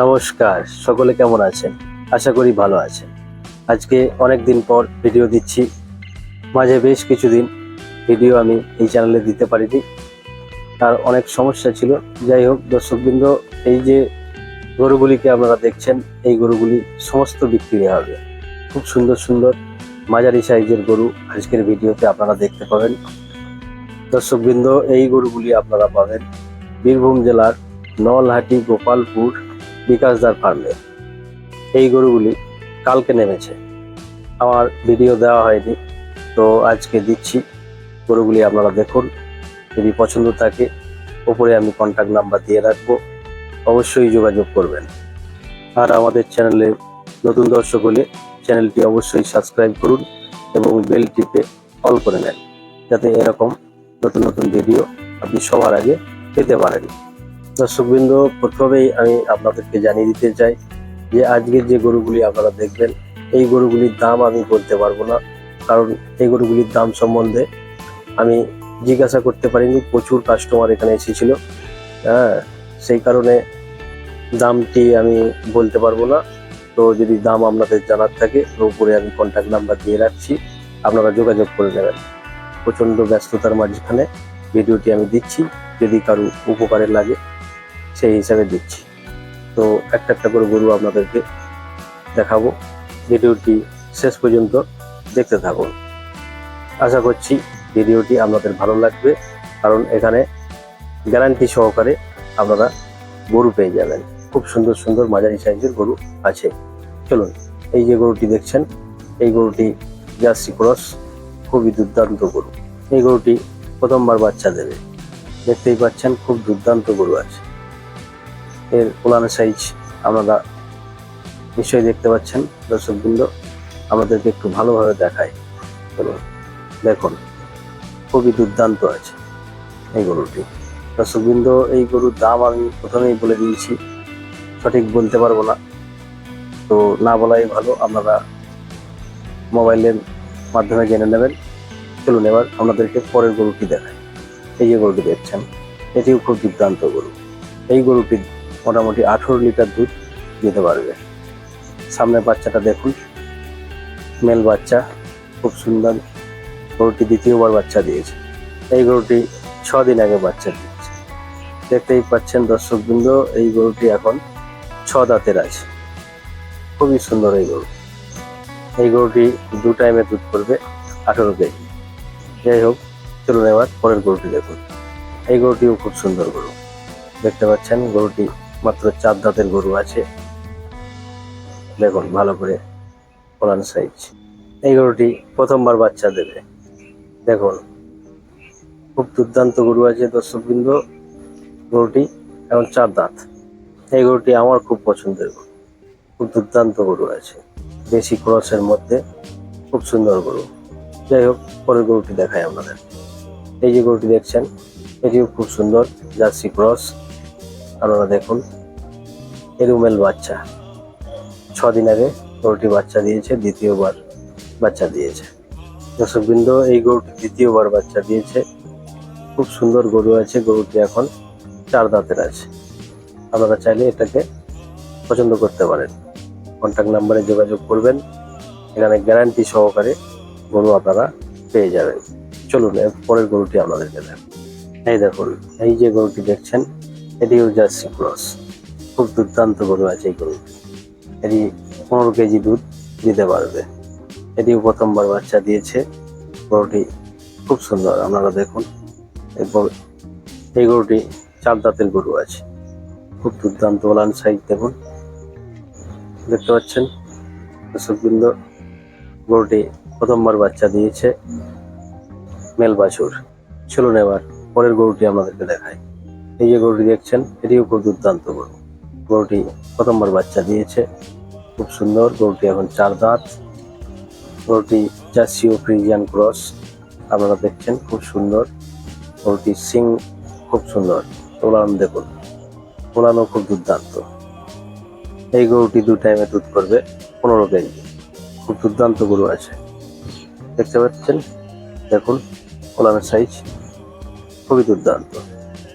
নমস্কার, সকলে কেমন আছেন? আশা করি ভালো আছেন। আজকে অনেক দিন পর ভিডিও দিচ্ছি। মাঝে বেশ কিছুদিন ভিডিও আমি এই চ্যানেলে দিতে পারিনি। তার অনেক সমস্যা ছিল। যাই হোক, দর্শকবৃন্দ, এই যে গরুগুলিকে আপনারা দেখছেন, এই গরুগুলি সমস্ত বিক্রি হবে। খুব সুন্দর সুন্দর, মাঝারি সাইজের গরু আজকের ভিডিওতে আপনারা দেখতে পাবেন। দর্শকবৃন্দ, এই গরুগুলি আপনারা পাবেন বীরভূম জেলার নলহাটি গোপালপুর বিকাশদার ফার্মে। এই গরুগুলি কালকে নেমেছে। আমার ভিডিও দেওয়া হয়নি, তো আজকে দিচ্ছি। গরুগুলি আপনারা দেখুন, যদি পছন্দ থাকে ওপরে আমি কন্ট্যাক্ট নাম্বার দিয়ে রাখব। অবশ্যই যোগাযোগ করবেন। আর আমাদের চ্যানেলে নতুন দর্শক হলে চ্যানেলটি অবশ্যই সাবস্ক্রাইব করুন এবং বেল টিপে অল করে নেন, যাতে এরকম নতুন নতুন ভিডিও আপনি সবার আগে পেতে পারেন। দর্শকবৃন্দ, প্রথমেই আমি আপনাদেরকে জানিয়ে দিতে চাই যে আজকের যে গরুগুলি আপনারা দেখবেন, এই গরুগুলির দাম আমি বলতে পারব না। কারণ এই গরুগুলির দাম সম্বন্ধে আমি জিজ্ঞাসা করতে পারিনি, প্রচুর কাস্টমার এখানে এসেছিল। হ্যাঁ সেই কারণে দামটি আমি বলতে পারব না। তো যদি দাম আপনাদের জানার থাকে, তো উপরে আমি কন্ট্যাক্ট নাম্বার দিয়ে রাখছি। আপনারা যোগাযোগ করে নেবেন। প্রচণ্ড ব্যস্ততার মাঝখানে ভিডিওটি আমি দিচ্ছি। যদি কারও উপকারে লাগে সেই হিসাবে দিচ্ছি। তো একটা একটা করে গরু আপনাদেরকে দেখাবো। ভিডিওটি শেষ পর্যন্ত দেখতে থাকুন। আশা করছি ভিডিওটি আপনাদের ভালো লাগবে, কারণ এখানে গ্যারান্টি সহকারে আপনারা গরু পেয়ে যাবেন। খুব সুন্দর সুন্দর মাঝারি সাইজের গরু আছে। চলুন, এই যে গরুটি দেখছেন, এই গরুটি জার্সি ক্রস, খুবই দুর্দান্ত গরু। এই গরুটি প্রথমবার বাচ্চা দেবে। দেখতেই পাচ্ছেন, খুব দুর্দান্ত গরু আছে। এর ওলান সাইজ আপনারা নিশ্চয়ই দেখতে পাচ্ছেন, দর্শকবৃন্দ। আমাদেরকে একটু ভালোভাবে দেখায়। চলুন, দেখুন, খুবই দুর্দান্ত আছে এই গরুটি। দর্শকবৃন্দ, এই গরুর দাম আমি প্রথমেই বলে দিয়েছি, সঠিক বলতে পারব না। তো না বলাই ভালো, আপনারা মোবাইলের মাধ্যমে জেনে নেবেন। চলুন এবার আপনাদেরকে পরের গরুটি দেখায় এই যে গরুটি দেখছেন, এটিও খুব দুর্দান্ত গরু। এই গরুটি মোটামুটি আঠেরো লিটার দুধ দিতে পারবে। সামনের বাচ্চাটা দেখুন। মেল বাচ্চা, খুব সুন্দর। গরুটি দ্বিতীয়বার বাচ্চা দিয়েছে। এই গরুটি ছ দিন আগে বাচ্চা দিয়েছে। দেখতেই পাচ্ছেন দর্শকবৃন্দ, এই গরুটি এখন ছ দাঁতের আছে। খুবই সুন্দর এই গরু। এই গরুটি দু টাইমে দুধ করবে আঠেরো কেজি। যাই হোক, চলুন এবার পরের গরুটি দেখুন। এই গরুটিও খুব সুন্দর গরু। দেখতে পাচ্ছেন গরুটি মাত্র চার দাঁতের গরু আছে। দেখুন, ভালো করে ফলান সাইজ এই গরুটি প্রথমবার বাচ্চা দেবে। দেখুন, খুব দুর্দান্ত গরু আছে দর্শকবৃন্দ। গরুটি এখন চার দাঁত। এই গরুটি আমার খুব পছন্দের গরু। খুব দুর্দান্ত গরু আছে। দেশি ক্রসের মধ্যে খুব সুন্দর গরু। যাই হোক, পরের গরুটি দেখাই আপনাদের। এই যে গরুটি দেখছেন, এটিও খুব সুন্দর, জার্সি ক্রস। আপনারা দেখুন এরুমেল বাচ্চা। ছ দিন আগে গরুটি বাচ্চা দিয়েছে, দ্বিতীয়বার বাচ্চা দিয়েছে। দর্শকবৃন্দ, এই গরুটি দ্বিতীয়বার বাচ্চা দিয়েছে। খুব সুন্দর গরু আছে, গরুটি এখন চার দাঁতের আছে। আপনারা চাইলে এটাকে পছন্দ করতে পারেন। কন্ট্যাক্ট নাম্বারে যোগাযোগ করবেন। এখানে গ্যারান্টি সহকারে গরু আপনারা পেয়ে যাবেন। চলুন পরের গরুটি আপনাদেরকে দেখ এই দেখুন, এই যে গরুটি দেখছেন এটিও জার্সি ক্রস খুব দুর্দান্ত গরু আছে এই গরুটি। এটি পনেরো কেজি দুধ দিতে পারবে। এটিও প্রথমবার বাচ্চা দিয়েছে। গরুটি খুব সুন্দর, আপনারা দেখুন। এরপর এই গরুটি চার দাঁতের গরু আছে। খুব দুর্দান্ত ওলান সাইজ দেখুন। দেখতে পাচ্ছেন? দর্শকবৃন্দ, গরুটি প্রথমবার বাচ্চা দিয়েছে। মেল বাছুর চলুন এবার পরের গরুটি আপনাদেরকে দেখাই। এই যে গরুটি দেখছেন, এটিও খুব দুর্দান্ত গরু। গরুটি প্রথমবার বাচ্চা দিয়েছে। খুব সুন্দর, গরুটি এখন চার দাঁত। গরুটি জার্সিও ফ্রিজিয়ান ক্রস, আপনারা দেখছেন, খুব সুন্দর। গরুটির সিং, খুব সুন্দর। ওলান দেখুন, ওলানও খুব দুর্দান্ত। এই গরুটি দু টাইমে দুধ করবে পনেরো কেজি। খুব দুর্দান্ত গরু আছে। দেখতে পাচ্ছেন? দেখুন, ওলানের সাইজ খুবই দুর্দান্ত।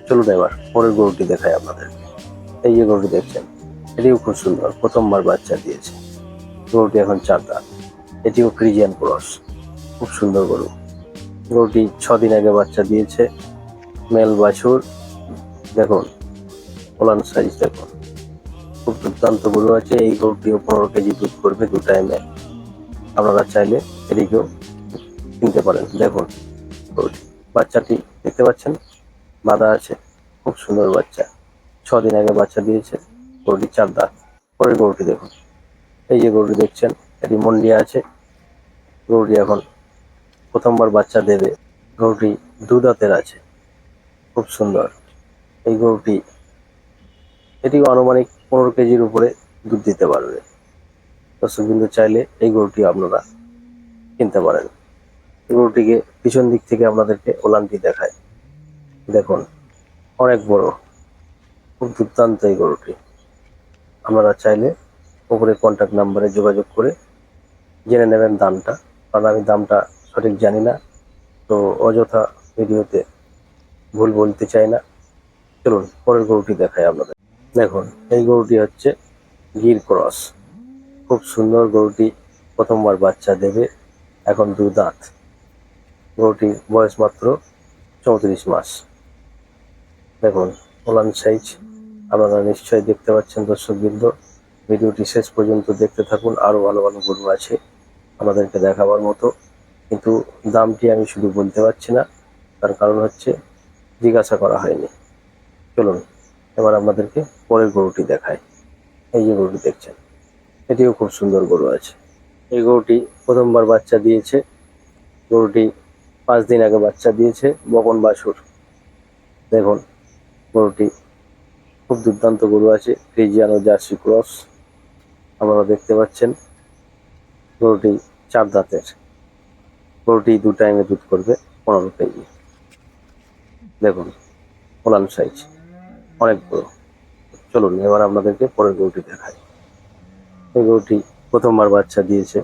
চলুন এবার পরের গরুটি দেখাই আপনাদের। এই যে গরুটি দেখছেন, এটিও খুব সুন্দর, প্রথমবার বাচ্চা দিয়েছে। গরুটি এখন চার এটিও ক্রিজিয়ান ক্রস খুব সুন্দর গরু। গরুটি ছদিন আগে বাচ্চা দিয়েছে, মেল বাছুর। দেখুন, ওলান সাইজ দেখুন। খুব দুর্দান্ত গরু আছে, এই গরুটিও পনেরো কেজি দুধ করবে দু টাইমে আপনারা চাইলে এদিকেও কিনতে পারেন। দেখুন, গরুটি, বাচ্চাটি দেখতে পাচ্ছেন? বাঁধা আছে। খুব সুন্দর বাচ্চা। ছদিন আগে বাচ্চা দিয়েছে গরুটি চার দাঁত পরের গরুটি দেখুন। এই যে গরুটি দেখছেন, এটি মন্ডিয়া আছে। গরুটি এখন প্রথমবার বাচ্চা দেবে। গরুটি দু দাঁতের আছে। খুব সুন্দর। এই গরুটি এটি আনুমানিক পনেরো কেজির উপরে দুধ দিতে পারবে। দর্শক বিন্দু চাইলে এই গরুটি আপনারা কিনতে পারেন। গরুটিকে পিছন দিক থেকে আপনাদেরকে ওলানটি দেখায়। দেখুন, অনেক বড় খুব দুর্দান্ত এই গরুটি। আপনারা চাইলে উপরে কন্ট্যাক্ট নাম্বারে যোগাযোগ করে জেনে নেবেন দামটা। কারণ আমি দামটা সঠিক জানি না, তো অযথা ভিডিওতে ভুল বলতে চাই না। চলুন, পরের গরুটি দেখায় আপনাদের। দেখুন, এই গরুটি হচ্ছে গির ক্রস। খুব সুন্দর গরুটি, প্রথমবার বাচ্চা দেবে, এখন দু দাঁত। গরুটির বয়স মাত্র চৌত্রিশ মাস। দেখুন, ওলান সাইজ, আপনারা নিশ্চয়ই দেখতে পাচ্ছেন দর্শকবৃন্দ। ভিডিওটি শেষ পর্যন্ত দেখতে থাকুন, আরও ভালো ভালো গরু আছে আমাদেরকে দেখাবার মতো। কিন্তু দামটি আমি শুধু বলতে পারছি না, তার কারণ হচ্ছে জিজ্ঞাসা করা হয়নি। চলুন, এবার আপনাদেরকে পরের গরুটি দেখায় এই যে গরুটি দেখছেন, এটিও খুব সুন্দর গরু আছে। এই গরুটি প্রথমবার বাচ্চা দিয়েছে। গরুটি পাঁচ দিন আগে বাচ্চা দিয়েছে, বকন বাছুর। দেখুন গরুটি খুব দুর্দান্ত গরু আছে ফ্রিজিয়ান জার্সি ক্রস আপনারা দেখতে পাচ্ছেন। গরুটি চার দাঁতের। গরুটি দু টাইমে দুধ করবে পনেরো কেজি। দেখুন, ওলান সাইজ অনেক বড়। চলুন, এবার আপনাদেরকে পরের গরুটি দেখাই। এই গরুটি প্রথমবার বাচ্চা দিয়েছে।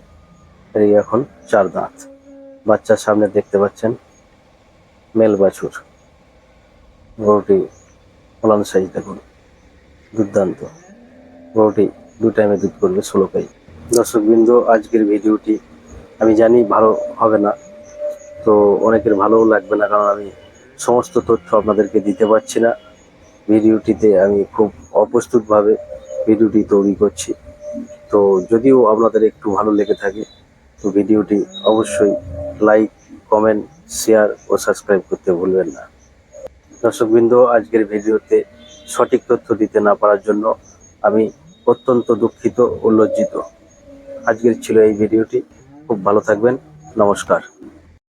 এই এখন চার দাঁত। বাচ্চার সামনে দেখতে পাচ্ছেন, মেল বাছুর। গরুটি ওলান সাইজ দেখুন দুর্দান্ত। গরুটি দু টাইমে দুধ করবে ষোলো কেজি দর্শকবৃন্দ, আজকের ভিডিওটি আমি জানি ভালো হবে না, তো অনেকের ভালোও লাগবে না, কারণ আমি সমস্ত তথ্য আপনাদেরকে দিতে পারছি না। ভিডিওটিতে আমি খুব অপ্রস্তুতভাবে ভিডিওটি তৈরি করছি। তো যদিও আপনাদের একটু ভালো লেগে থাকে, তো ভিডিওটি অবশ্যই লাইক কমেন্ট শেয়ার ও সাবস্ক্রাইব করতে ভুলবেন না। দর্শকবৃন্দ, আজকের ভিডিওতে সঠিক তথ্য দিতে না পারার জন্য আমি অত্যন্ত দুঃখিত ও লজ্জিত। আজকের ছিল এই ভিডিওটি। খুব ভালো থাকবেন। নমস্কার।